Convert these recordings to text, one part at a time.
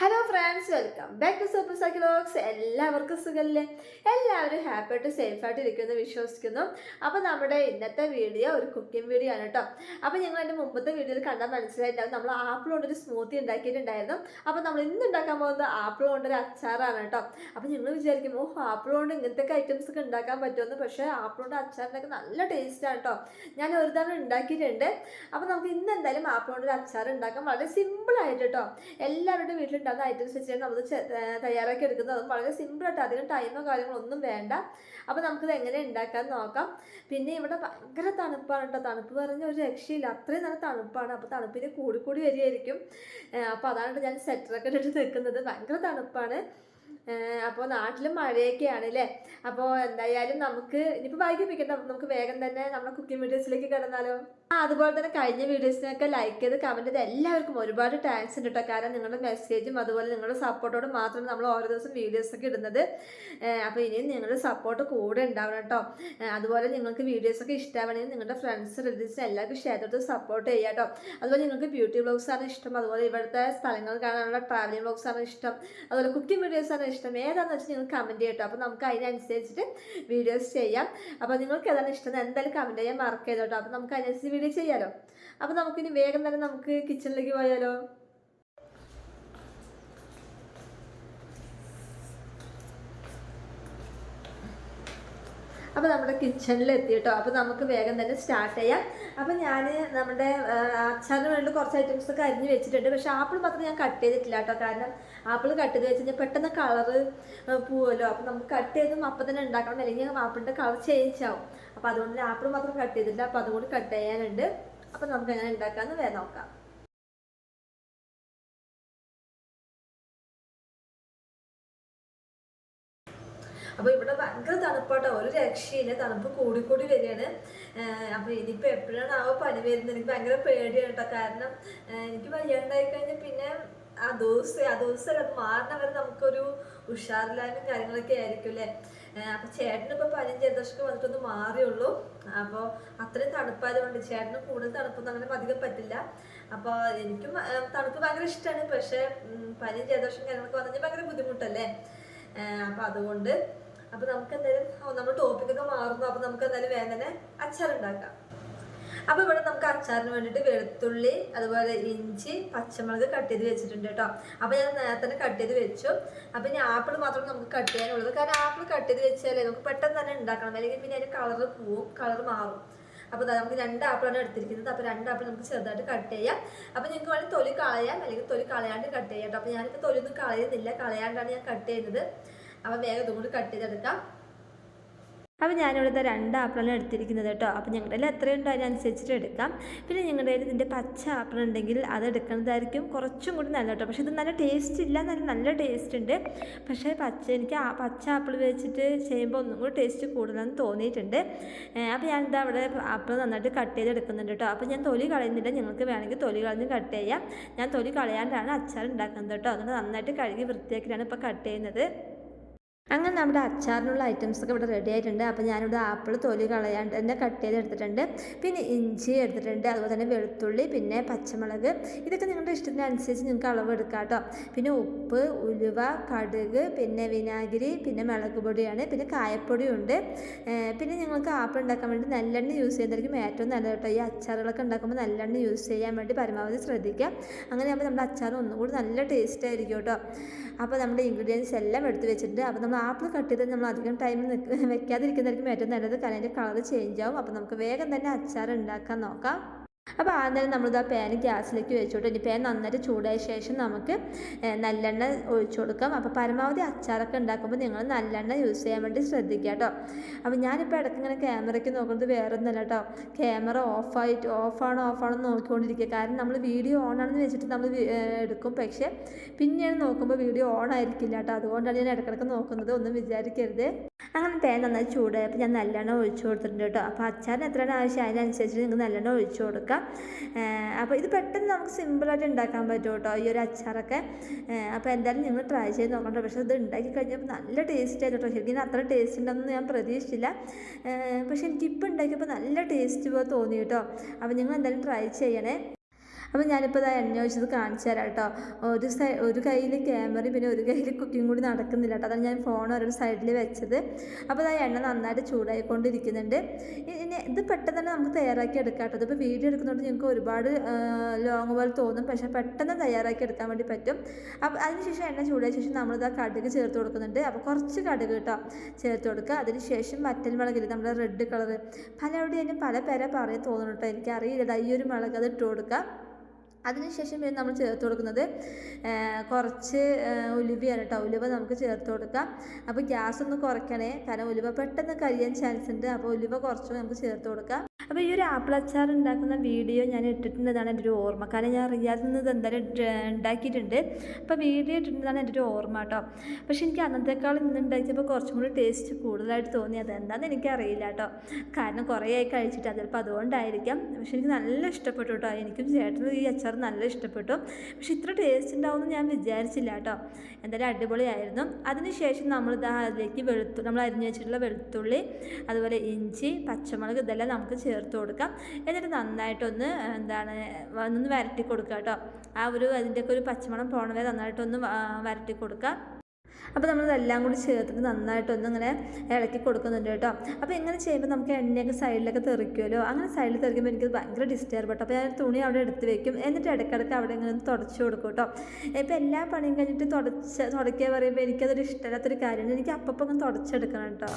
Hello friends welcome back to super സൈക്കിളോക്സ് എല്ലാവർക്കും സുഖമല്ലേ എല്ലാവരും ഹാപ്പി ആയിട്ട് സേഫ് ആയിട്ട് ഇരിക്കുമെന്ന് വിശ്വസിക്കുന്നു. അപ്പോൾ നമ്മുടെ ഇന്നത്തെ വീഡിയോ ഒരു കുക്കിംഗ് വീഡിയോ ആണ് കേട്ടോ അപ്പോൾ ഞങ്ങൾ എന്റെ മുമ്പത്തെ വീഡിയോയിൽ കണ്ടാൽ മനസ്സിലായിട്ടുണ്ടാവും. നമ്മൾ ആപ്പിൾ കൊണ്ടൊരു സ്മൂത്തി ഉണ്ടാക്കിയിട്ടുണ്ടായിരുന്നു. അപ്പോൾ നമ്മൾ ഇന്ന് ഉണ്ടാക്കാൻ പോകുന്നത് ആപ്പിൾ കൊണ്ടൊരു അച്ചാറാണ് കേട്ടോ അപ്പോൾ ഞങ്ങൾ വിചാരിക്കും ഓ ആപ്പിൾ കൊണ്ട് ഇങ്ങനത്തെ ഐറ്റംസ് ഒക്കെ ഉണ്ടാക്കാൻ പറ്റുമെന്ന്. പക്ഷേ ആപ്പിൾ കൊണ്ട് അച്ചാറിനൊക്കെ നല്ല ടേസ്റ്റാണ് കേട്ടോ ഞാൻ ഒരു തവണ ഉണ്ടാക്കിയിട്ടുണ്ട്. അപ്പോൾ നമുക്ക് ഇന്ന് എന്തായാലും ആപ്പിൾ കൊണ്ടൊരു അച്ചാർ ഉണ്ടാക്കാൻ വളരെ സിമ്പിളായിട്ട് കേട്ടോ എല്ലാവരുടെ വീട്ടിലുണ്ടാകുന്ന ഐറ്റംസ് വെച്ചിട്ട് നമ്മൾ തയ്യാറാക്കി എടുക്കുന്നത്. അതും വളരെ സിമ്പിളായിട്ട് അധികം ടൈമോ കാര്യങ്ങളോ ഒന്നും വേണ്ട. അപ്പോൾ നമുക്കിത് എങ്ങനെ ഉണ്ടാക്കാൻ നോക്കാം. പിന്നെ ഇവിടെ ഭയങ്കര തണുപ്പാണ് കേട്ടോ തണുപ്പ് പറഞ്ഞ ഒരു രക്ഷയില്ല. അത്രയും നല്ല തണുപ്പാണ്. അപ്പോൾ തണുപ്പിന് കൂടി കൂടി വരികയായിരിക്കും. അപ്പോൾ അതാണ് ഞാൻ സെറ്ററൊക്കെ ഇട്ടിട്ട് നിൽക്കുന്നത് ഭയങ്കര തണുപ്പാണ്. അപ്പോൾ നാട്ടിൽ മഴയൊക്കെയാണ് അല്ലേ അപ്പോൾ എന്തായാലും നമുക്ക് ഇനിയിപ്പോൾ വൈകിപ്പിക്കണ്ട നമുക്ക് വേഗം തന്നെ നമ്മുടെ കുക്കിംഗ് വീഡിയോസിലേക്ക് കിടന്നാലോ. അതുപോലെ തന്നെ കഴിഞ്ഞ വീഡിയോസിനൊക്കെ ലൈക്ക് ചെയ്ത് കമന്റ് ചെയ്ത് എല്ലാവർക്കും ഒരുപാട് താങ്ക്സ് ഉണ്ട് കേട്ടോ കാരണം നിങ്ങളുടെ മെസ്സേജും അതുപോലെ നിങ്ങളുടെ സപ്പോർട്ടോട് മാത്രമാണ് നമ്മൾ ഓരോ ദിവസം വീഡിയോസൊക്കെ ഇടുന്നത്. അപ്പോൾ ഇനിയും നിങ്ങളുടെ സപ്പോർട്ട് കൂടെ ഉണ്ടാവണം കേട്ടോ അതുപോലെ നിങ്ങൾക്ക് വീഡിയോസൊക്കെ ഇഷ്ടമാണെങ്കിൽ നിങ്ങളുടെ ഫ്രണ്ട്സ് റിലേറ്റീവ്സ് എല്ലാവർക്കും ഷെയർ ചെയ്ത് സപ്പോർട്ട് ചെയ്യുക കേട്ടോ അതുപോലെ നിങ്ങൾക്ക് ബ്യൂട്ടി ബ്ലോഗ്സ് ആണ് ഇഷ്ടം. അതുപോലെ ഇവിടുത്തെ സ്ഥലങ്ങൾ കാണാനുള്ള ട്രാവലിംഗ് ബ്ലോഗ്സ് ആണ് ഇഷ്ടം. അതുപോലെ കുക്കിംഗ് വീഡിയോസ് ആണ് ഇഷ്ടം. ഏതാണെന്ന് വെച്ചാൽ നിങ്ങൾ കമന്റ് ചെയ്യട്ടോ അപ്പോൾ നമുക്ക് അതിനനുസരിച്ചിട്ട് വീഡിയോസ് ചെയ്യാം. അപ്പോൾ നിങ്ങൾക്ക് ഏതാണ് ഇഷ്ടം എന്തായാലും കമന്റ് ചെയ്യാൻ മറക്കരുത് കേട്ടോ അപ്പോൾ നമുക്ക് അതിനനുസരിച്ച് വീഡിയോ ചെയ്യാലോ. അപ്പോൾ നമുക്കിനി വേഗം തന്നെ നമുക്ക് കിച്ചണിലേക്ക് പോയാലോ. അപ്പോൾ നമ്മുടെ കിച്ചണിൽ എത്തി കേട്ടോ അപ്പോൾ നമുക്ക് വേഗം തന്നെ സ്റ്റാർട്ട് ചെയ്യാം. അപ്പോൾ ഞാൻ നമ്മുടെ അച്ചാറിന് വേണ്ടി കുറച്ച് ഐറ്റംസ് ഒക്കെ അരിഞ്ഞ് വെച്ചിട്ടുണ്ട്. പക്ഷേ ആപ്പിൾ മാത്രം ഞാൻ കട്ട് ചെയ്തിട്ടില്ല കേട്ടോ. കാരണം ആപ്പിൾ കട്ട് ചെയ്ത് വെച്ച് കഴിഞ്ഞാൽ പെട്ടെന്ന് കളറ് പോവുമല്ലോ അപ്പോൾ നമുക്ക് കട്ട് ചെയ്തും അപ്പം തന്നെ ഉണ്ടാക്കണം. അല്ലെങ്കിൽ ആപ്പിളിന്റെ കളർ ചേഞ്ച് ആവും. അപ്പോൾ അതുകൊണ്ട് ആപ്പിൾ മാത്രം കട്ട് ചെയ്തിട്ടില്ല അപ്പോൾ അതുകൊണ്ട് കട്ട് ചെയ്യാനുണ്ട്. അപ്പോൾ നമുക്ക് എങ്ങനെ ഉണ്ടാക്കാമെന്ന് വേറെ നോക്കാം. അപ്പോൾ ഇവിടെ ഭയങ്കര തണുപ്പാട്ടോ. ഒരു രക്ഷയില്ല. തണുപ്പ് കൂടിക്കൂടി വരികയാണ്. അപ്പോൾ ഇനിയിപ്പോൾ എപ്പോഴാണ് ആ പനി വരുന്നത്? എനിക്ക് ഭയങ്കര പേടിയാണ് കേട്ടോ കാരണം എനിക്ക് വയ്യാണ്ടായി കഴിഞ്ഞാൽ പിന്നെ ആ ദിവസം ആ ദിവസം അത് മാറുന്ന വരെ നമുക്കൊരു ഉഷാറില്ലായ്മയും കാര്യങ്ങളൊക്കെ ആയിരിക്കും അല്ലേ? അപ്പോൾ ചേട്ടന് പതിനഞ്ച് ജലദോഷമൊക്കെ വന്നിട്ടൊന്ന് മാറിയുള്ളൂ. അപ്പോൾ അത്രയും തണുപ്പായതുകൊണ്ട് ചേട്ടന് കൂടുതൽ തണുപ്പൊന്നും അങ്ങനെ അധികം പറ്റില്ല. അപ്പോൾ എനിക്കും തണുപ്പ് ഭയങ്കര ഇഷ്ടമാണ് പക്ഷേ പതിനഞ്ച് ജലദോഷം കാര്യങ്ങളൊക്കെ വന്നു ഭയങ്കര ബുദ്ധിമുട്ടല്ലേ? അപ്പോൾ അതുകൊണ്ട് അപ്പോൾ നമുക്ക് എന്തായാലും നമ്മുടെ ടോപ്പിക്കൊക്കെ മാറുന്നു. അപ്പോൾ നമുക്ക് എന്തായാലും അച്ചാർ ഉണ്ടാക്കാം അപ്പോൾ ഇവിടെ നമുക്ക് അച്ചാറിന് വേണ്ടിയിട്ട് വെളുത്തുള്ളി അതുപോലെ ഇഞ്ചി പച്ചമുളക് കട്ട് ചെയ്ത് വെച്ചിട്ടുണ്ട് കേട്ടോ. അപ്പോൾ ഞാൻ നേരത്തെ കട്ട് ചെയ്ത് വെച്ചു. അപ്പോൾ ഇനി ആപ്പിൾ മാത്രം നമുക്ക് കട്ട് ചെയ്യാനുള്ളത് കാരണം ആപ്പിൾ കട്ട് ചെയ്ത് വെച്ചാലേ നമുക്ക് പെട്ടെന്ന് തന്നെ ഉണ്ടാക്കണം. അല്ലെങ്കിൽ പിന്നെ അതിന് കളർ പോവും കളർ മാറും. അപ്പോൾ നമുക്ക് രണ്ട് ആപ്പിളാണ് എടുത്തിരിക്കുന്നത്. അപ്പോൾ രണ്ട് ആപ്പിൾ നമുക്ക് ചെറുതായിട്ട് കട്ട് ചെയ്യാം. അപ്പോൾ നിങ്ങൾക്ക് വേണമെങ്കിൽ തൊലി കളയാം അല്ലെങ്കിൽ തൊലി കളയാണ്ട് കട്ട് ചെയ്യാം അപ്പോൾ ഞാനിപ്പോൾ തൊലിയൊന്നും കളയുന്നില്ല. കളയാണ്ടാണ് ഞാൻ കട്ട് ചെയ്യുന്നത്. അപ്പോൾ വേഗം ഇതും കൂടി കട്ട് ചെയ്തെടുക്കാം. അപ്പോൾ ഞാനിവിടുത്തെ രണ്ട് ആപ്പിളാണ് എടുത്തിരിക്കുന്നത് കേട്ടോ. അപ്പോൾ ഞങ്ങളുടെ കയ്യിൽ എത്രയുണ്ടോ അതിനനുസരിച്ചിട്ട് എടുക്കാം. പിന്നെ ഞങ്ങളുടെ കയ്യിൽ ഇതിന്റെ പച്ച ആപ്പിൾ ഉണ്ടെങ്കിൽ അത് എടുക്കുന്നതായിരിക്കും കുറച്ചും കൂടി നല്ല കേട്ടോ. പക്ഷേ ഇത് നല്ല ടേസ്റ്റ് ഇല്ല നല്ല നല്ല ടേസ്റ്റ് ഉണ്ട്. പക്ഷേ പച്ച എനിക്ക് ആ പച്ച ആപ്പിൾ വെച്ചിട്ട് ചെയ്യുമ്പോൾ ഒന്നും കൂടി ടേസ്റ്റ് കൂടുതലെന്ന് തോന്നിയിട്ടുണ്ട്. അപ്പോൾ ഞാൻ ഞാനിത് അവിടെ ആപ്പിൾ നന്നായിട്ട് കട്ട് ചെയ്ത് എടുക്കുന്നുണ്ട് കേട്ടോ. അപ്പോൾ ഞാൻ തൊലി കളയുന്നില്ല. ഞങ്ങൾക്ക് വേണമെങ്കിൽ തൊലി കളഞ്ഞ് കട്ട് ചെയ്യാം. ഞാൻ തൊലി കളയാണ്ടാണ് അച്ചാർ ഉണ്ടാക്കുന്നത് കേട്ടോ. അതുകൊണ്ട് നന്നായിട്ട് കഴുകി വൃത്തിയാക്കിയിട്ടാണ് ഇപ്പോൾ കട്ട് ചെയ്യുന്നത്. അങ്ങനെ നമ്മുടെ അച്ചാറിനുള്ള ഐറ്റംസ് ഒക്കെ ഇവിടെ റെഡി ആയിട്ടുണ്ട്. അപ്പോൾ ഞാനിവിടെ ആപ്പിൾ തൊലി കളയാണ്ട് തന്നെ കട്ട് ചെയ്ത് എടുത്തിട്ടുണ്ട്. പിന്നെ ഇഞ്ചി എടുത്തിട്ടുണ്ട്. അതുപോലെ തന്നെ വെളുത്തുള്ളി പിന്നെ പച്ചമുളക്. ഇതൊക്കെ നിങ്ങളുടെ ഇഷ്ടത്തിനനുസരിച്ച് നിങ്ങൾക്ക് അളവ് എടുക്കാം കേട്ടോ പിന്നെ ഉപ്പ് ഉലുവ കടുക് പിന്നെ വിനാഗിരി പിന്നെ മുളക് പൊടിയാണ്. പിന്നെ കായപ്പൊടിയുണ്ട് പിന്നെ ഞങ്ങൾക്ക് ആപ്പിൾ ഉണ്ടാക്കാൻ വേണ്ടി നല്ലെണ്ണ യൂസ് ചെയ്യുന്നതായിരിക്കും ഏറ്റവും നല്ലത് കേട്ടോ ഈ അച്ചാറുകളൊക്കെ ഉണ്ടാക്കുമ്പോൾ നല്ലെണ്ണ യൂസ് ചെയ്യാൻ വേണ്ടി പരമാവധി ശ്രദ്ധിക്കുക. അങ്ങനെ ആകുമ്പോൾ നമ്മുടെ അച്ചാർ ഒന്നുകൂടി നല്ല ടേസ്റ്റ് ആയിരിക്കും കേട്ടോ അപ്പോൾ നമ്മുടെ ഇൻഗ്രീഡിയൻസ് എല്ലാം എടുത്ത് വെച്ചിട്ട് അപ്പോൾ നമ്മൾ ആപ്പിൾ കട്ട് ചെയ്ത് നമ്മൾ അധികം ടൈം വെക്കാതിരിക്കുന്നതായിരിക്കും ഏറ്റവും നല്ലത്. കാരണം അതിന്റെ കളർ ചേഞ്ച് ആവും. അപ്പോൾ നമുക്ക് വേഗം തന്നെ അച്ചാർ ഉണ്ടാക്കാൻ നോക്കാം. അപ്പോൾ ആദ്യം നമ്മളിത് ആ പാൻ ഗ്യാസിലേക്ക് വെച്ചോട്ടെ. ഇനി പാൻ നന്നായിട്ട് ചൂടായ ശേഷം നമുക്ക് നല്ലെണ്ണ ഒഴിച്ചു കൊടുക്കാം. അപ്പോൾ പരമാവധി അച്ചാറൊക്കെ ഉണ്ടാക്കുമ്പോൾ നിങ്ങൾ നല്ലെണ്ണ യൂസ് ചെയ്യാൻ വേണ്ടി ശ്രദ്ധിക്കുക കേട്ടോ അപ്പോൾ ഞാനിപ്പോൾ ഇടയ്ക്ക് ഇങ്ങനെ ക്യാമറയ്ക്ക് നോക്കുന്നത് വേറെ ഒന്നല്ല കേട്ടോ ക്യാമറ ഓഫായിട്ട് ഓഫാണോ ഓഫാണോ നോക്കിക്കൊണ്ടിരിക്കുക. കാരണം നമ്മൾ വീഡിയോ ഓൺ ആണെന്ന് വെച്ചിട്ട് നമ്മൾ എടുക്കും. പക്ഷേ പിന്നെയാണ് നോക്കുമ്പോൾ വീഡിയോ ഓൺ ആയിരിക്കില്ല കേട്ടോ അതുകൊണ്ടാണ് ഞാൻ ഇടയ്ക്കിടയ്ക്ക് നോക്കുന്നത്. ഒന്നും വിചാരിക്കരുത്. അങ്ങനെ തേൻ നന്നായി ചൂടായപ്പോൾ ഞാൻ നല്ലെണ്ണ ഒഴിച്ചു കൊടുത്തിട്ടുണ്ട് കേട്ടോ അപ്പോൾ അച്ചാറിന് എത്രയാണ് ആവശ്യം? അതിനനുസരിച്ച് നിങ്ങൾ നല്ലെണ്ണ ഒഴിച്ചു കൊടുക്കുക അപ്പോൾ ഇത് പെട്ടെന്ന് നമുക്ക് സിമ്പിളായിട്ട് ഉണ്ടാക്കാൻ പറ്റും കേട്ടോ ഈ ഒരു അച്ചാറൊക്കെ. അപ്പോൾ എന്തായാലും നിങ്ങൾ ട്രൈ ചെയ്ത് നോക്കണ്ട പക്ഷേ ഇത് ഉണ്ടാക്കി കഴിഞ്ഞപ്പോൾ നല്ല ടേസ്റ്റ് ആയിരുന്നു കേട്ടോ. ശരിക്കും അത്ര ടേസ്റ്റ് ഉണ്ടെന്ന് ഞാൻ പ്രതീക്ഷിച്ചില്ല. പക്ഷേ എനിക്കിപ്പോൾ ഉണ്ടാക്കിയപ്പോൾ നല്ല ടേസ്റ്റ് പോലെ തോന്നി കേട്ടോ. അപ്പോൾ നിങ്ങൾ എന്തായാലും ട്രൈ ചെയ്യണേ. അപ്പോൾ ഞാനിപ്പോൾ അത് എണ്ണ കാണിച്ചു തരാം കേട്ടോ. ഒരു സൈ ഒരു കയ്യിൽ ക്യാമറയും പിന്നെ ഒരു കയ്യിൽ കുക്കിംഗ് കൂടി നടക്കുന്നില്ല കേട്ടോ. അതാണ് ഞാൻ ഫോൺ ഒരു സൈഡിൽ വെച്ചത്. അപ്പോൾ അത് എണ്ണ നന്നായിട്ട് ചൂടായിക്കൊണ്ടിരിക്കുന്നുണ്ട്. ഇനി ഇത് പെട്ടെന്ന് തന്നെ നമുക്ക് തയ്യാറാക്കി എടുക്കാം കേട്ടോ. ഇതിപ്പോൾ വീഡിയോ എടുക്കുന്നതുകൊണ്ട് നിങ്ങൾക്ക് ഒരുപാട് ലോങ് പോലെ തോന്നും. പക്ഷേ പെട്ടെന്ന് തയ്യാറാക്കി എടുക്കാൻ വേണ്ടി പറ്റും. അപ്പോൾ അതിനുശേഷം എണ്ണ ചൂടായ ശേഷം നമ്മളിത് ആ കടുക് ചേർത്ത് കൊടുക്കുന്നുണ്ട്. അപ്പോൾ കുറച്ച് കടുക് കേട്ടോ ചേർത്ത് കൊടുക്കുക അതിനുശേഷം മറ്റൽ മുളകില്ല നമ്മുടെ റെഡ് കളർ പലരുടെയും പല പേരെ പറയാൻ തോന്നുന്നു കേട്ടോ. എനിക്കറിയില്ല. ഈ ഒരു മുളക് അത് ഇട്ട് കൊടുക്കുക അതിനുശേഷം പിന്നെ നമ്മൾ ചേർത്ത് കൊടുക്കുന്നത്. കുറച്ച് ഉലുവയാണ് കേട്ടോ. ഉലുവ നമുക്ക് ചേർത്ത് കൊടുക്കാം. അപ്പോൾ ഗ്യാസ് ഒന്ന് കുറയ്ക്കണേ. കാരണം ഉലുവ പെട്ടെന്ന് കരിയാൻ ചാൻസ് ഉണ്ട്. അപ്പോൾ ഉലുവ കുറച്ച് നമുക്ക് ചേർത്ത് കൊടുക്കാം. അപ്പോൾ ഈ ഒരു ആപ്പിൾ അച്ചാർ ഉണ്ടാക്കുന്ന വീഡിയോ ഞാൻ ഇട്ടിട്ടുണ്ടെന്നാണ് എന്റെ ഒരു ഓർമ്മ. കാരണം ഞാൻ റിയാദിൽ നിന്ന് എന്തായാലും ഉണ്ടാക്കിയിട്ടുണ്ട്. അപ്പോൾ വീഡിയോ ഇട്ടിട്ടുണ്ടെന്നാണ് എന്റെ ഒരു ഓർമ്മ കേട്ടോ. പക്ഷേ എനിക്ക് അന്നത്തെക്കാളും ഇന്ന് ഉണ്ടാക്കിയപ്പോൾ കുറച്ചും കൂടി ടേസ്റ്റ് കൂടുതലായിട്ട് തോന്നി. അതെന്താണെന്ന് എനിക്കറിയില്ല കേട്ടോ. കാരണം കുറേ ആയി കഴിച്ചിട്ട് അതിപ്പോൾ അതുകൊണ്ടായിരിക്കാം. പക്ഷെ എനിക്ക് നല്ല ഇഷ്ടപ്പെട്ടു കേട്ടോ. എനിക്കും ചേട്ടനും ഈ അച്ചാർ നല്ല ഇഷ്ടപ്പെട്ടു. പക്ഷെ ഇത്ര ടേസ്റ്റ് ഉണ്ടാവുമെന്ന് ഞാൻ വിചാരിച്ചില്ല കേട്ടോ. എന്തായാലും അടിപൊളിയായിരുന്നു. അതിനുശേഷം നമ്മൾ അതിലേക്ക് വെളുത്തു നമ്മൾ അരിഞ്ഞു വെച്ചിട്ടുള്ള വെളുത്തുള്ളി അതുപോലെ ഇഞ്ചി പച്ചമുളക് ഇതെല്ലാം നമുക്ക് ചേർത്ത് കൊടുക്കാം. എന്നിട്ട് നന്നായിട്ടൊന്ന് എന്താണ് ഒന്ന് വരട്ടി കൊടുക്കുക കേട്ടോ. ആ ഒരു അതിന്റെയൊക്കെ ഒരു പച്ചമണം പോണവരെ നന്നായിട്ടൊന്ന് വരട്ടി കൊടുക്കുക. അപ്പോൾ നമ്മളിതെല്ലാം കൂടി ചേർത്തിട്ട് നന്നായിട്ടൊന്ന് ഇങ്ങനെ ഇളക്കി കൊടുക്കുന്നുണ്ട് കേട്ടോ. അപ്പോൾ ഇങ്ങനെ ചെയ്യുമ്പോൾ നമുക്ക് എണ്ണയൊക്കെ സൈഡിലൊക്കെ തെറിക്കുമല്ലോ അങ്ങനെ സൈഡിൽ തെറിക്കുമ്പോൾ എനിക്ക് ഭയങ്കര ഡിസ്റ്റർബ് കേട്ടോ അപ്പോൾ ഞാൻ തുണി അവിടെ എടുത്ത് വെക്കും. എന്നിട്ട് ഇടയ്ക്കിടയ്ക്ക് അവിടെ ഇങ്ങനെ തുടച്ച് കൊടുക്കും കേട്ടോ. ഇപ്പോൾ എല്ലാ പണിയും കഴിഞ്ഞിട്ട് തുടച്ച് തുടക്കുക പറയുമ്പോൾ എനിക്കതൊരു ഇഷ്ടമില്ലാത്തൊരു കാര്യമാണ്. എനിക്ക് അപ്പം തുടച്ചെടുക്കണം കേട്ടോ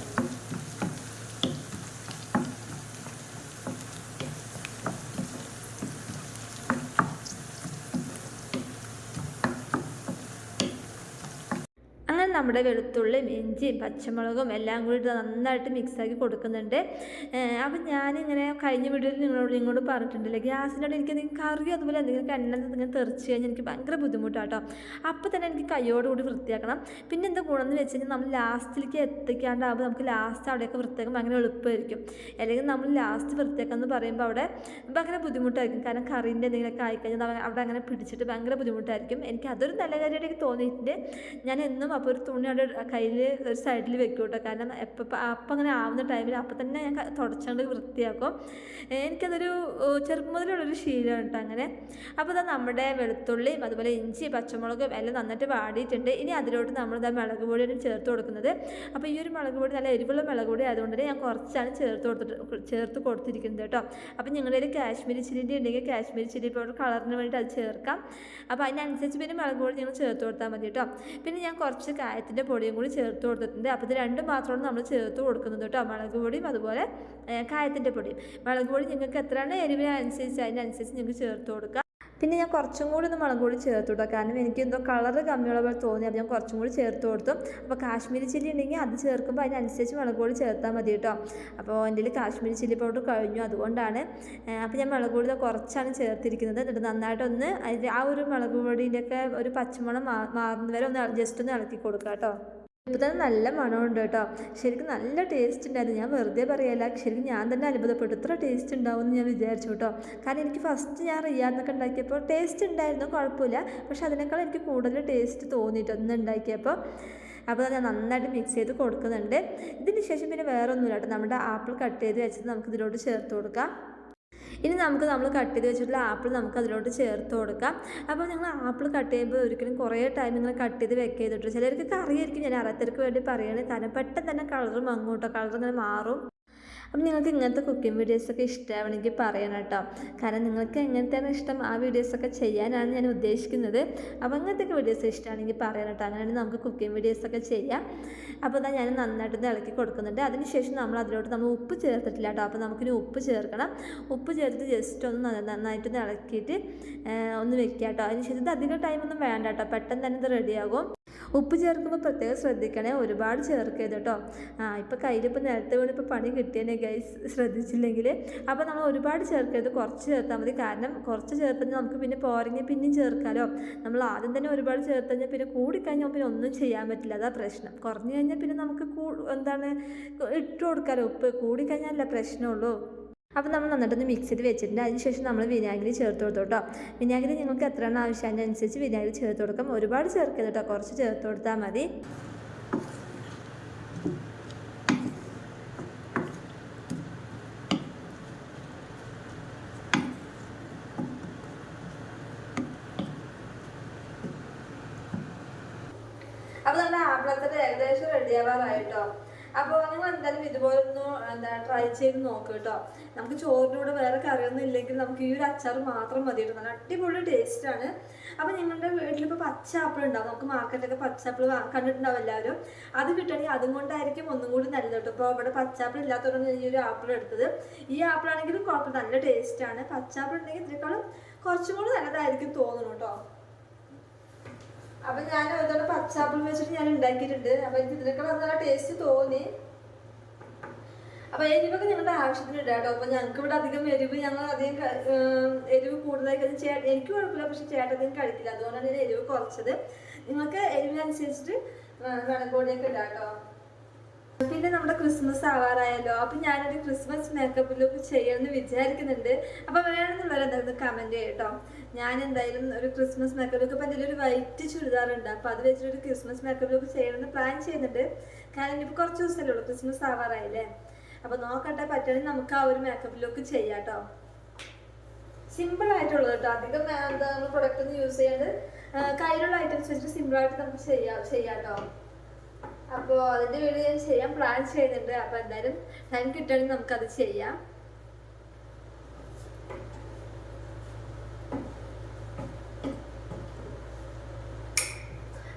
അങ്ങനെ നമ്മുടെ വെളുത്തുള്ളിയും ഇഞ്ചിയും പച്ചമുളകും എല്ലാം കൂടി നന്നായിട്ട് മിക്സാക്കി കൊടുക്കുന്നുണ്ട്. അപ്പം ഞാനിങ്ങനെ കഴിഞ്ഞ വീഡിയോയിൽ നിങ്ങളോട് ഇങ്ങോട്ട് പറഞ്ഞിട്ടുണ്ടല്ലേ ഗ്യാസിനോട് എനിക്ക് എന്തെങ്കിലും കറിയോ അതുപോലെ എന്തെങ്കിലും എണ്ണ നിങ്ങൾ തെറിച്ച് കഴിഞ്ഞാൽ എനിക്ക് ഭയങ്കര ബുദ്ധിമുട്ടാട്ടോ. അപ്പോൾ തന്നെ എനിക്ക് കൈയോടുകൂടി വൃത്തിയാക്കണം. പിന്നെ എന്താ ഗുണമെന്ന് വെച്ച് കഴിഞ്ഞാൽ നമ്മൾ ലാസ്റ്റിലേക്ക് എത്തിക്കാണ്ടാകുമ്പോൾ നമുക്ക് ലാസ്റ്റ് അവിടെയൊക്കെ വൃത്തിയാക്കാൻ ഭയങ്കര എളുപ്പമായിരിക്കും അല്ലെങ്കിൽ നമ്മൾ ലാസ്റ്റ് വൃത്തിയാക്കുക എന്ന് പറയുമ്പോൾ അവിടെ ഭയങ്കര ബുദ്ധിമുട്ടായിരിക്കും. കാരണം കറീന്റെ എന്തെങ്കിലുമൊക്കെ ആയിക്കഴിഞ്ഞാൽ അവിടെ അങ്ങനെ പിടിച്ചിട്ട് ഭയങ്കര ബുദ്ധിമുട്ടായിരിക്കും. എനിക്ക് അതൊരു നല്ല കാര്യമായിട്ട് തോന്നിയിട്ടുണ്ട്. ഞാൻ എന്നും അപ്പോൾ ഒരു തുണി അവിടെ കയ്യിൽ ഒരു സൈഡിൽ വെക്കും കേട്ടോ കാരണം എപ്പോൾ അപ്പം അങ്ങനെ ആവുന്ന ടൈമിൽ അപ്പം തന്നെ ഞാൻ തുടച്ചുകൊണ്ട് വൃത്തിയാക്കും. എനിക്കതൊരു ചെറുപ്പം മുതലുള്ളൊരു ശീലമാണ് കേട്ടോ അങ്ങനെ. അപ്പോൾ ഇതാ നമ്മുടെ വെളുത്തുള്ളിയും അതുപോലെ ഇഞ്ചി പച്ചമുളകും എല്ലാം നന്നായിട്ട് വാടിയിട്ടുണ്ട്. ഇനി അതിലോട്ട് നമ്മൾ ഇതാ മുളക് പൊടിയാണ് ചേർത്ത് കൊടുക്കുന്നത്. അപ്പോൾ ഈ ഒരു മുളക് പൊടി നല്ല എരിവുള്ള മുളക് പൊടി ആയതുകൊണ്ട് ഞാൻ കുറച്ചാണ് ചേർത്ത് കൊടുത്തിട്ട് ചേർത്ത് കൊടുത്തിരിക്കുന്നത് കേട്ടോ അപ്പോൾ നിങ്ങളുടെ കയ്യിൽ കാശ്മീരി ചില്ലിന്റെ ഉണ്ടെങ്കിൽ കാശ്മീരി ചില്ലി പൗഡർ കളറിന് വേണ്ടിയിട്ട് അത് ചേർക്കാം. അപ്പോൾ അതിനനുസരിച്ച് പിന്നെ മുളക് പൊടി നിങ്ങൾ ചേർത്ത് കൊടുത്താൽ മതി കേട്ടോ പിന്നെ ഞാൻ കുറച്ച് കായത്തിന്റെ പൊടിയും കൂടി ചേർത്ത് കൊടുത്തിട്ടുണ്ട്. അപ്പോൾ ഇത് രണ്ടും മാത്രമാണ് നമ്മൾ ചേർത്ത് കൊടുക്കുന്നത് കേട്ടോ. മുളക് പൊടിയും അതുപോലെ കായത്തിന്റെ പൊടിയും. മുളക് പൊടി നിങ്ങൾക്ക് എത്രയാണ് എരിവിനനുസരിച്ച് അതിനനുസരിച്ച് നിങ്ങൾക്ക് ചേർത്ത് കൊടുക്കുക പിന്നെ ഞാൻ കുറച്ചും കൂടി ഒന്ന് മുളക് പൊടി ചേർത്ത് കൊടുക്കുക കാരണം എനിക്ക് എന്തോ കളർ കമ്മിയുള്ള പോലെ തോന്നി അപ്പോൾ ഞാൻ കുറച്ചും കൂടി ചേർത്ത് കൊടുത്തു. അപ്പോൾ കാശ്മീരി ചില്ലി ഉണ്ടെങ്കിൽ അത് ചേർക്കുമ്പോൾ അതിനനുസരിച്ച് മുളക് പൊടി ചേർത്താൽ മതി കേട്ടോ. അപ്പോൾ എന്റെ കാശ്മീരി ചില്ലി പൗഡർ കഴിഞ്ഞു അതുകൊണ്ടാണ്. അപ്പോൾ ഞാൻ മുളക് പൊടി കുറച്ചാണ് ചേർത്തിരിക്കുന്നത്. എന്നിട്ട് നന്നായിട്ടൊന്ന് അതിന്റെ ആ ഒരു മുളക് പൊടിന്റെയൊക്കെ ഒരു പച്ചമണം മാറുന്നവരെ ഒന്ന് ജസ്റ്റ് ഒന്ന് ഇളക്കി കൊടുക്കുക കേട്ടോ ഇപ്പോൾ തന്നെ നല്ല മണമുണ്ട് കേട്ടോ. ശരിക്കും നല്ല ടേസ്റ്റ് ഉണ്ടായിരുന്നു. ഞാൻ വെറുതെ പറയല്ല ശരിക്കും ഞാൻ തന്നെ അത്ഭുതപ്പെട്ടു. ഇത്ര ടേസ്റ്റ് ഉണ്ടാവും എന്ന് ഞാൻ വിചാരിച്ചു കേട്ടോ. കാരണം എനിക്ക് ഫസ്റ്റ് ഞാൻ റിയാന്നൊക്കെ ഉണ്ടാക്കിയപ്പോൾ ടേസ്റ്റ് ഉണ്ടായിരുന്നു കുഴപ്പമില്ല. പക്ഷെ അതിനേക്കാൾ എനിക്ക് കൂടുതൽ ടേസ്റ്റ് തോന്നിയിട്ട് ഒന്ന് ഉണ്ടാക്കിയപ്പോൾ. അപ്പോൾ ഞാൻ നന്നായിട്ട് മിക്സ് ചെയ്ത് കൊടുക്കുന്നുണ്ട്. ഇതിന് ശേഷം പിന്നെ വേറെ ഒന്നുമില്ല കേട്ടോ. നമ്മുടെ ആപ്പിൾ കട്ട് ചെയ്ത് വെച്ചിട്ട് നമുക്ക് ഇതിലോട്ട് ചേർത്ത് കൊടുക്കാം. ഇനി നമുക്ക് നമ്മൾ കട്ട് ചെയ്ത് വെച്ചിട്ടുള്ള ആപ്പിൾ നമുക്ക് അതിലോട്ട് ചേർത്ത് കൊടുക്കാം. അപ്പോൾ നിങ്ങൾ ആപ്പിൾ കട്ട് ചെയ്യുമ്പോൾ ഒരിക്കലും കുറേ ടൈം ഇങ്ങനെ കട്ട് ചെയ്ത് ചെയ്തിട്ട് ചിലർക്ക് കറിയായിരിക്കും ഞാൻ അറിയാത്തവർക്ക് വേണ്ടി പറയുകയാണ് കാരണം പെട്ടെന്ന് തന്നെ കളറും മങ്ങൂട്ടോ കളർ ഇങ്ങനെ മാറും. അപ്പം നിങ്ങൾക്ക് ഇങ്ങനത്തെ കുക്കിംഗ് വീഡിയോസൊക്കെ ഇഷ്ടമാണെങ്കിൽ പറയണം കേട്ടോ. കാരണം നിങ്ങൾക്ക് എങ്ങനത്തെയാണ് ഇഷ്ടം ആ വീഡിയോസൊക്കെ ചെയ്യാനാണ് ഞാൻ ഉദ്ദേശിക്കുന്നത്. അപ്പോൾ അങ്ങനത്തെയൊക്കെ വീഡിയോസ് ഇഷ്ടമാണെങ്കിൽ പറയണം കേട്ടോ. അങ്ങനെയാണെങ്കിൽ നമുക്ക് കുക്കിംഗ് വീഡിയോസൊക്കെ ചെയ്യാം. അപ്പോൾ അതാ ഞാൻ നന്നായിട്ട് ഇളക്കി കൊടുക്കുന്നുണ്ട്. അതിനുശേഷം നമ്മൾ അതിലോട്ട് നമ്മൾ ഉപ്പ് ചേർത്തിട്ടില്ല കേട്ടോ. അപ്പോൾ നമുക്കിനി ഉപ്പ് ചേർക്കണം. ഉപ്പ് ചേർത്ത് ജസ്റ്റ് ഒന്ന് നന്നായിട്ടൊന്ന് ഇളക്കിയിട്ട് ഒന്ന് വെക്കുക കേട്ടോ. അതിനുശേഷം ഇത് അധികം ടൈമൊന്നും വേണ്ട കേട്ടോ. പെട്ടെന്ന് തന്നെ ഇത് റെഡിയാകും ഉപ്പ് ചേർക്കുമ്പോൾ പ്രത്യേകം ശ്രദ്ധിക്കണേ. ഒരുപാട് ചേർക്കരുത് കേട്ടോ ആ ഇപ്പോൾ കയ്യിലിപ്പോൾ നേരത്തെ വീണ് ഇപ്പോൾ പണി കിട്ടിയതന്നെ ഗൈസ് ശ്രദ്ധിച്ചില്ലെങ്കിൽ അപ്പോൾ നമ്മൾ ഒരുപാട് ചേർക്കരുത്. കുറച്ച് ചേർത്താൽ മതി. കാരണം കുറച്ച് ചേർത്താൽ നമുക്ക് പിന്നെ പോരെങ്കിൽ പിന്നെയും ചേർക്കാമല്ലോ നമ്മൾ ആദ്യം തന്നെ ഒരുപാട് ചേർത്ത് കഴിഞ്ഞാൽ പിന്നെ കൂടിക്കഴിഞ്ഞാൽ പിന്നെ ഒന്നും ചെയ്യാൻ പറ്റില്ല. അതാ പ്രശ്നം. കുറഞ്ഞു കഴിഞ്ഞാൽ പിന്നെ നമുക്ക് എന്താണ് ഇട്ട് കൊടുക്കാമല്ലോ ഉപ്പ്. കൂടിക്കഴിഞ്ഞാലല്ല പ്രശ്നമുള്ളൂ അപ്പോൾ നമ്മൾ നന്നായിട്ടൊന്ന് ചെയ്ത് വെച്ചിട്ടുണ്ട്. അതിനുശേഷം നമ്മൾ വിനാഗിരി ചേർത്ത് കൊടുത്തു കേട്ടോ വിനാഗിരി നിങ്ങൾക്ക് എത്രയാണ് ആവശ്യം അതിനനുസരിച്ച് വിനാഗിരി ചേർത്ത് കൊടുക്കാം. ഒരുപാട് ചേർക്കരുത് കേട്ടോ കുറച്ച് ചേർത്ത് കൊടുത്താൽ മതി. അപ്പോൾ നമ്മുടെ ആപ്പിളത്തിൽ ഏകദേശം റെഡിയാവാറായിട്ടോ അപ്പോൾ നിങ്ങൾ എന്തായാലും ഇതുപോലെ ഒന്ന് എന്താ ട്രൈ ചെയ്ത് നോക്ക് കേട്ടോ നമുക്ക് ചോറിനോട് വേറെ കറിയൊന്നും ഇല്ലെങ്കിൽ നമുക്ക് ഈ ഒരു അച്ചാർ മാത്രം മതി കേട്ടോ നല്ല അടിപൊളി ടേസ്റ്റ് ആണ്. അപ്പോൾ നിങ്ങളുടെ വീട്ടിൽ ഇപ്പോൾ പച്ച ആപ്പിൾ ഉണ്ടാവും. നമുക്ക് മാർക്കറ്റിലൊക്കെ പച്ച ആപ്പിൾ കണ്ടിട്ടുണ്ടാവും എല്ലാവരും. അത് കിട്ടണമെങ്കിൽ അതും കൊണ്ടായിരിക്കും ഒന്നും കൂടി നല്ലത് കേട്ടോ ഇപ്പോൾ ഇവിടെ പച്ചാപ്പിൾ ഇല്ലാത്തതുകൊണ്ട് ഈ ഒരു ആപ്പിൾ എടുത്തത്. ഈ ആപ്പിൾ ആണെങ്കിലും കുഴപ്പം നല്ല ടേസ്റ്റ് ആണ്. പച്ചാപ്പിൾ ഉണ്ടെങ്കിൽ ഇതിനേക്കാളും കുറച്ചും കൂടി നല്ലതായിരിക്കും തോന്നുന്നു കേട്ടോ അപ്പൊ ഞാൻ അതുകൊണ്ട് പച്ചാപ്പിൾ വെച്ചിട്ട് ഞാൻ ഉണ്ടാക്കിയിട്ടുണ്ട്. അപ്പൊ എനിക്ക് ഇതിനൊക്കെ നല്ല ടേസ്റ്റ് തോന്നി. അപ്പൊ എരിവൊക്കെ ഞങ്ങളുടെ ആവശ്യത്തിന് ഇടാട്ടോ അപ്പൊ ഞങ്ങൾക്ക് ഇവിടെ അധികം എരിവ് ഞങ്ങൾ അധികം എരിവ് കൂടുതലായി കഴിഞ്ഞാൽ ചേട്ടൻ എനിക്ക് കുഴപ്പമില്ല. പക്ഷെ ചേട്ടൻ അധികം കഴിക്കില്ല. അതുകൊണ്ടാണ് ഞാൻ എരിവ് കുറച്ചത്. നിങ്ങൾക്ക് എരിവിനനുസരിച്ചിട്ട് വെള്ളപ്പൊടിയൊക്കെ ഇടാട്ടോ പിന്നെ നമ്മുടെ ക്രിസ്മസ് ആവാറായല്ലോ. അപ്പൊ ഞാനൊരു ക്രിസ്മസ് മേക്കപ്പ് ലുക്ക് ചെയ്യണമെന്ന് വിചാരിക്കുന്നുണ്ട്. അപ്പൊ വേണമെന്നുള്ളവർ എന്തായാലും കമന്റ് ചെയ്യട്ടോ. ഞാൻ എന്തായാലും ഒരു ക്രിസ്മസ് മേക്കപ്പ് ലുക്ക് അപ്പൊ എന്തെങ്കിലും ഒരു വൈറ്റ് ചുരിദാർ ഉണ്ട്. അപ്പൊ അത് വെച്ചിട്ട് ഒരു ക്രിസ്മസ് മേക്കപ്പ് ലുക്ക് ചെയ്യണമെന്ന് പ്ലാൻ ചെയ്യുന്നുണ്ട് കാരണം ഇനിയിപ്പോ കുറച്ച് ദിവസമല്ലേ ഉള്ളൂ ക്രിസ്മസ് ആവാറായില്ലേ? അപ്പൊ നോക്കട്ടെ പറ്റുകയാണെങ്കിൽ നമുക്ക് ആ ഒരു മേക്കപ്പ് ലുക്ക് ചെയ്യാം കേട്ടോ സിമ്പിൾ ആയിട്ടുള്ളത് കേട്ടോ. അധികം എന്താ നമ്മൾ പ്രൊഡക്റ്റ് ഒന്നും യൂസ് ചെയ്യാണ്ട്. കയ്യിലുള്ള ഐറ്റംസ് വെച്ചിട്ട് സിമ്പിൾ ആയിട്ട് നമുക്ക് ചെയ്യാം ചെയ്യാം കേട്ടോ അപ്പോൾ അതിന്റെ വീഡിയോ ഞാൻ ചെയ്യാൻ പ്ലാൻ ചെയ്യുന്നുണ്ട്. അപ്പോൾ എന്തായാലും ടൈം കിട്ടുകയാണെങ്കിൽ നമുക്കത് ചെയ്യാം.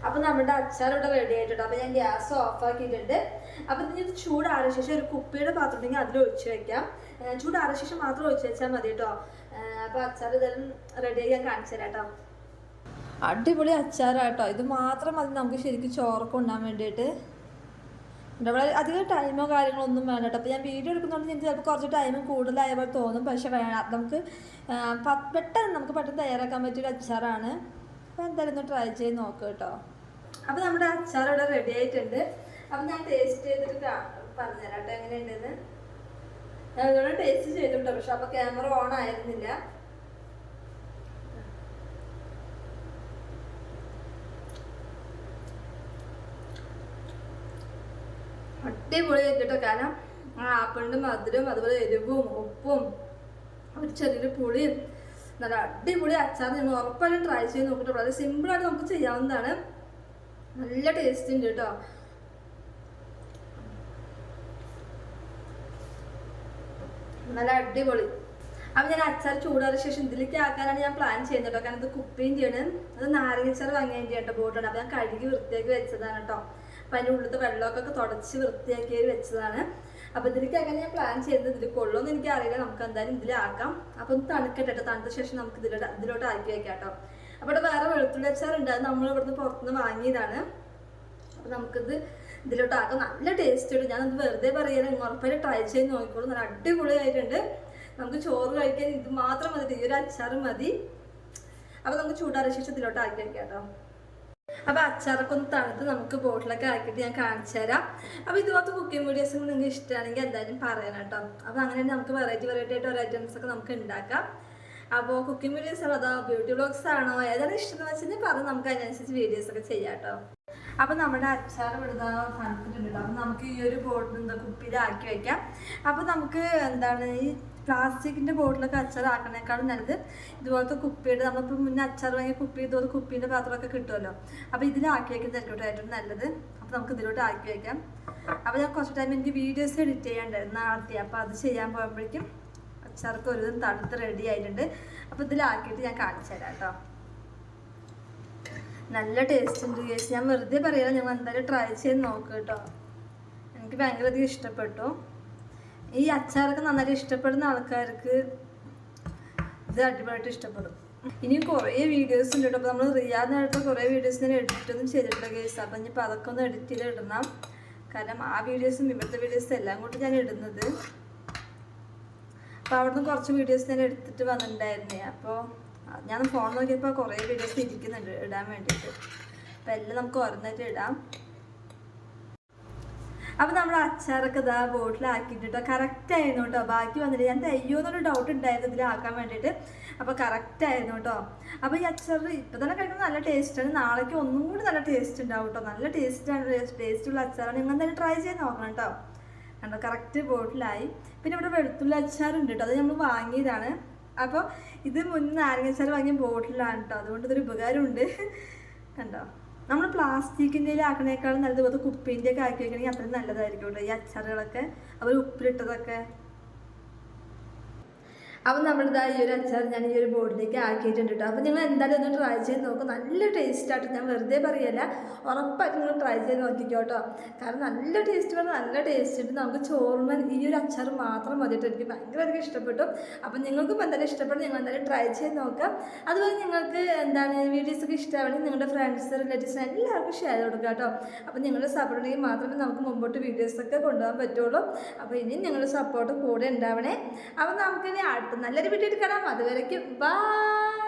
അപ്പൊ നമ്മുടെ അച്ചാർ ഇവിടെ റെഡി ആയിട്ടുണ്ട്. അപ്പൊ ഞാൻ ഗ്യാസ് ഓഫ് ആക്കിയിട്ടുണ്ട്. അപ്പൊ ഇത് ചൂടാറിയ ശേഷം ഒരു കുപ്പിയുടെ പാത്രം ഉണ്ടെങ്കിൽ അതിൽ ഒഴിച്ചു വെക്കാം. ചൂടാറിയ ശേഷം മാത്രം ഒഴിച്ചു വെച്ചാൽ മതി കേട്ടോ. അപ്പൊ അച്ചാർ ഇതെല്ലാം റെഡി ഞാൻ കാണിച്ചു തരാം കേട്ടോ. അടിപൊളി അച്ചാറാട്ടോ. ഇത് മാത്രം മതി നമുക്ക് ശരിക്കും ചോറൊക്കെ ഉണ്ടാൻ വേണ്ടിയിട്ട്. ഇവിടെ അധികം ടൈമോ കാര്യങ്ങളോ ഒന്നും വേണ്ട കേട്ടോ. അപ്പോൾ ഞാൻ വീഡിയോ എടുക്കുന്നതുകൊണ്ട് എനിക്ക് ചിലപ്പോൾ കുറച്ച് ടൈമും കൂടുതലായ പോലെ തോന്നും. പക്ഷേ വേണം നമുക്ക് പെട്ടെന്ന് നമുക്ക് പെട്ടെന്ന് തയ്യാറാക്കാൻ പറ്റിയൊരു അച്ചാറാണ്. അപ്പോൾ എന്തായാലും ഒന്ന് ട്രൈ ചെയ്ത് നോക്കുക കേട്ടോ. അപ്പോൾ നമ്മുടെ അച്ചാർ ഇവിടെ റെഡി ആയിട്ടുണ്ട്. അപ്പോൾ ഞാൻ ടേസ്റ്റ് ചെയ്തിട്ട് പറഞ്ഞു പറഞ്ഞുതരാം കേട്ടോ എങ്ങനെയുണ്ടെന്ന്. ഞാൻ ഇതോടെ ടേസ്റ്റ് ചെയ്തിട്ടുണ്ടോ പക്ഷെ അപ്പോൾ ക്യാമറ ഓൺ ആയിരുന്നില്ല. അടിപൊളിയായിട്ട് കേട്ടോ. കാരണം ആ ആപ്പിളിന്റെ മധുരം അതുപോലെ എരിവും ഉപ്പും ഒരു ചെറിയൊരു പുളിയും നല്ല അടിപൊളി അച്ചാർ നിങ്ങൾ ഉറപ്പായിട്ടും ട്രൈ ചെയ്ത് നോക്കിയിട്ട് വളരെ സിമ്പിളായിട്ട് നമുക്ക് ചെയ്യാവുന്നതാണ്. നല്ല ടേസ്റ്റ് ഉണ്ട് കേട്ടോ. നല്ല അടിപൊളി. അപ്പം ഞാൻ അച്ചാർ ചൂടാറിയ ശേഷം ഇതിലേക്ക് ആക്കാനാണ് ഞാൻ പ്ലാൻ ചെയ്യുന്നത് കേട്ടോ. കാരണം ഇത് കുപ്പിയും ചെയ്യണം. അത് നാരങ്ങച്ചാർ വാങ്ങിയതിന്റെ കേട്ടോ ബോട്ടാണ് അപ്പം ഞാൻ കഴുകി വൃത്തിയാക്കി വെച്ചതാണ് കേട്ടോ. അപ്പം അതിന്റെ ഉള്ളിലത്തെ വെള്ളമൊക്കെ തുടച്ച് വൃത്തിയാക്കി വെച്ചതാണ്. അപ്പം ഇതിലേക്ക് അങ്ങനെ ഞാൻ പ്ലാൻ ചെയ്യുന്നത് ഇതിൽ കൊള്ളുമെന്ന് എനിക്ക് അറിയില്ല നമുക്ക് എന്തായാലും ഇതിലാക്കാം അപ്പം ഒന്ന് തണുക്കട്ടെ കേട്ടോ. തണുത്ത ശേഷം നമുക്ക് ഇതിലോട്ട് ഇതിലോട്ട് ആക്കി വെക്കാട്ടോ കേട്ടോ. അപ്പോൾ ഇവിടെ വേറെ വെളുത്തുള്ളി അച്ചാറുണ്ട്. അത് നമ്മൾ ഇവിടുന്ന് പുറത്തുനിന്ന് വാങ്ങിയതാണ്. അപ്പോൾ നമുക്കിത് ഇതിലോട്ട് ആക്കാം. നല്ല ടേസ്റ്റ് ഉണ്ട്. ഞാനത് വെറുതെ പറയാനും ഉറപ്പായിട്ട് ട്രൈ ചെയ്ത് നോക്കിക്കോളൂ. നല്ല അടിപൊളിയായിട്ടുണ്ട്. നമുക്ക് ചോറ് കഴിക്കാൻ ഇത് മാത്രം മതി. ഈ ഒരു അച്ചാറ് മതി. അപ്പോൾ നമുക്ക് ചൂടാറിയ ശേഷം ഇതിലോട്ട് ആക്കി വെക്കാം കേട്ടോ. അപ്പോൾ അച്ചാറൊക്കെ ഒന്ന് തണുത്ത് നമുക്ക് ബോട്ടിലൊക്കെ ആക്കിയിട്ട് ഞാൻ കാണിച്ചു തരാം. അപ്പോൾ ഇതുപോലത്തെ കുക്കിംഗ് വീഡിയോസ് നിങ്ങൾക്ക് ഇഷ്ടമാണെങ്കിൽ എന്തായാലും പറയണം കേട്ടോ. അപ്പോൾ അങ്ങനെ നമുക്ക് വെറൈറ്റി വെറൈറ്റി ആയിട്ട് ഓരോ ഐറ്റംസ് ഒക്കെ നമുക്ക് ഉണ്ടാക്കാം. അപ്പോൾ കുക്കിംഗ് വീഡിയോസ് ആണോ അതോ ബ്യൂട്ടി ബ്ലോഗ്സ് ആണോ? ഏതാണ് ഇഷ്ടം എന്ന് വെച്ചാൽ പറഞ്ഞ് നമുക്ക് അതിനനുസരിച്ച് വീഡിയോസ് ഒക്കെ ചെയ്യാം കേട്ടോ. അപ്പൊ നമ്മുടെ അച്ചാർ ഇവിടുന്ന് തണുത്തിട്ടുണ്ട്. അപ്പൊ നമുക്ക് ഈ ഒരു ബോട്ടിൽ കുപ്പിയിലാക്കി വെക്കാം. അപ്പൊ നമുക്ക് എന്താണ് ഈ പ്ലാസ്റ്റിക്കിന്റെ ബോട്ടിലൊക്കെ അച്ചാർ ആക്കണേക്കാളും നല്ലത് ഇതുപോലത്തെ കുപ്പിയുടെ നമ്മളിപ്പോൾ മുന്നേ അച്ചാർ വാങ്ങിയ കുപ്പി ഇതുപോലെ കുപ്പീന്റെ പാത്രമൊക്കെ കിട്ടുമല്ലോ. അപ്പോൾ ഇതിലാക്കി വയ്ക്കുന്നതായിരിക്കും ഏറ്റവും നല്ലത്. അപ്പോൾ നമുക്ക് ഇതിലോട്ട് ആക്കി വയ്ക്കാം അപ്പോൾ ഞാൻ കുറച്ച് ടൈം എനിക്ക് വീഡിയോസ് എഡിറ്റ് ചെയ്യാണ്ടായിരുന്നു നാളത്തെ. അപ്പോൾ അത് ചെയ്യാൻ പോകുമ്പോഴേക്കും അച്ചാർക്ക് ഒരു വിധം തണുത്ത് റെഡി ആയിട്ടുണ്ട്. അപ്പോൾ ഇതിലാക്കിയിട്ട് ഞാൻ കാണിച്ചു തരാം കേട്ടോ. നല്ല ടേസ്റ്റ് ഉണ്ട് ചേച്ചി ഞാൻ വെറുതെ പറയാം ഞങ്ങൾ എന്തായാലും ട്രൈ ചെയ്ത് നോക്കുക കേട്ടോ. എനിക്ക് ഭയങ്കര അധികം ഇഷ്ടപ്പെട്ടു. ഈ അച്ചാറൊക്കെ നന്നായിട്ട് ഇഷ്ടപ്പെടുന്ന ആൾക്കാർക്ക് ഇത് അടിപൊളിയായിട്ട് ഇഷ്ടപ്പെടും. ഇനിയും കുറേ വീഡിയോസ് ഉണ്ട് കേട്ടോ. അപ്പോൾ നമ്മൾ റിയാദിനായിട്ട് കുറേ വീഡിയോസ് ഞാൻ എഡിറ്റൊന്നും ചെയ്തിട്ടില്ല കേസ് അപ്പം ഇനിയിപ്പോൾ അതൊക്കെ ഒന്ന് എഡിറ്റ് ചെയ്ത് ഇടണം. കാരണം ആ വീഡിയോസും ഇവിടുത്തെ വീഡിയോസും എല്ലാം കൂടി ഞാൻ ഇടുന്നത്. അപ്പോൾ അവിടുന്ന് കുറച്ച് വീഡിയോസ് ഞാൻ എടുത്തിട്ട് വന്നിട്ടുണ്ടായിരുന്നേ. അപ്പോൾ ഞാൻ ഫോൺ നോക്കിയപ്പോൾ കുറേ വീഡിയോസ് ഇരിക്കുന്നുണ്ട് ഇടാൻ വേണ്ടിയിട്ട്. അപ്പോൾ എല്ലാം നമുക്ക് ഓരോന്നായിട്ട് ഇടാം. അപ്പോൾ നമ്മൾ അച്ചാറൊക്കെ ഇതാ ബോട്ടിലാക്കിയിട്ട് കറക്റ്റ് ആയിരുന്നു കേട്ടോ ബാക്കി വന്നിട്ട് ഞാൻ തയ്യോ എന്നൊരു ഡൗട്ട് ഉണ്ടായിരുന്നു ഇതിലാക്കാൻ വേണ്ടിട്ട് അപ്പോൾ കറക്റ്റ് ആയിരുന്നു കേട്ടോ അപ്പോൾ ഈ അച്ചാർ ഇപ്പോൾ തന്നെ കഴിക്കുന്ന നല്ല ടേസ്റ്റാണ് നാളേക്ക് ഒന്നും കൂടി നല്ല ടേസ്റ്റ് ഉണ്ടാവും കേട്ടോ നല്ല ടേസ്റ്റാണ് ടേസ്റ്റുള്ള അച്ചാറാണ്. നിങ്ങൾ തന്നെ ട്രൈ ചെയ്ത് നോക്കണം കേട്ടോ കണ്ടോ? കറക്റ്റ് ബോട്ടിലായി. പിന്നെ ഇവിടെ വെളുത്തുള്ളി അച്ചാറുണ്ട് കേട്ടോ അത് നമ്മൾ വാങ്ങിയതാണ്. അപ്പോൾ ഇത് മുന്നേ നാരങ്ങ അച്ചാർ വാങ്ങിയ ബോട്ടിലാണ് കേട്ടോ അതുകൊണ്ട് ഇതൊരു ഉപകാരമുണ്ട്. കണ്ടോ? നമ്മൾ പ്ലാസ്റ്റിക്കിന്റെ ആക്കണേക്കാളും നല്ലത് വെറുതെ കുപ്പീന്റെ ഒക്കെ ആക്കി വെക്കണമെങ്കിൽ അത്രയും നല്ലതായിരിക്കും കേട്ടോ ഈ അച്ചാറുകളൊക്കെ അവർ ഉപ്പിലിട്ടതൊക്കെ. അപ്പം നമ്മളിതാ ഈ ഒരു അച്ചാർ ഞാൻ ഈ ഒരു ബോർഡിലേക്ക് ആക്കിയിട്ടുണ്ട് കേട്ടോ അപ്പോൾ നിങ്ങൾ എന്തായാലും ഒന്ന് ട്രൈ ചെയ്ത് നോക്കും. നല്ല ടേസ്റ്റായിട്ട് ഞാൻ വെറുതെ പറയല്ല. ഉറപ്പായിട്ട് നിങ്ങൾ ട്രൈ ചെയ്ത് നോക്കിക്കോ കേട്ടോ കാരണം നല്ല ടേസ്റ്റ് വേണം നല്ല ടേസ്റ്റ് ഉണ്ട്. നമുക്ക് ചോറിന് ഈ ഒരു അച്ചാർ മാത്രം മതിയിട്ട് എനിക്ക് ഭയങ്കരമായിട്ട് ഇഷ്ടപ്പെട്ടു. അപ്പം നിങ്ങൾക്കും എന്തായാലും ഇഷ്ടപ്പെട്ടു നിങ്ങൾ എന്തായാലും ട്രൈ ചെയ്ത് നോക്കാം. അതുപോലെ നിങ്ങൾക്ക് എന്താണ് വീഡിയോസൊക്കെ ഇഷ്ടമാണെങ്കിൽ നിങ്ങളുടെ ഫ്രണ്ട്സ് റിലേറ്റീവ്സ് എല്ലാവർക്കും ഷെയർ കൊടുക്കുക കേട്ടോ അപ്പം നിങ്ങളുടെ സപ്പോർട്ട് ഉണ്ടെങ്കിൽ മാത്രമേ നമുക്ക് മുമ്പോട്ട് വീഡിയോസൊക്കെ കൊണ്ടുപോകാൻ പറ്റുള്ളൂ. അപ്പോൾ ഇനിയും നിങ്ങളുടെ സപ്പോർട്ട് കൂടെ ഉണ്ടാവണേ. അപ്പം നമുക്കിനി അടുത്ത നല്ലൊരു വീട്ടിൽ കിടക്കാം അതുവരയ്ക്കും ബൈ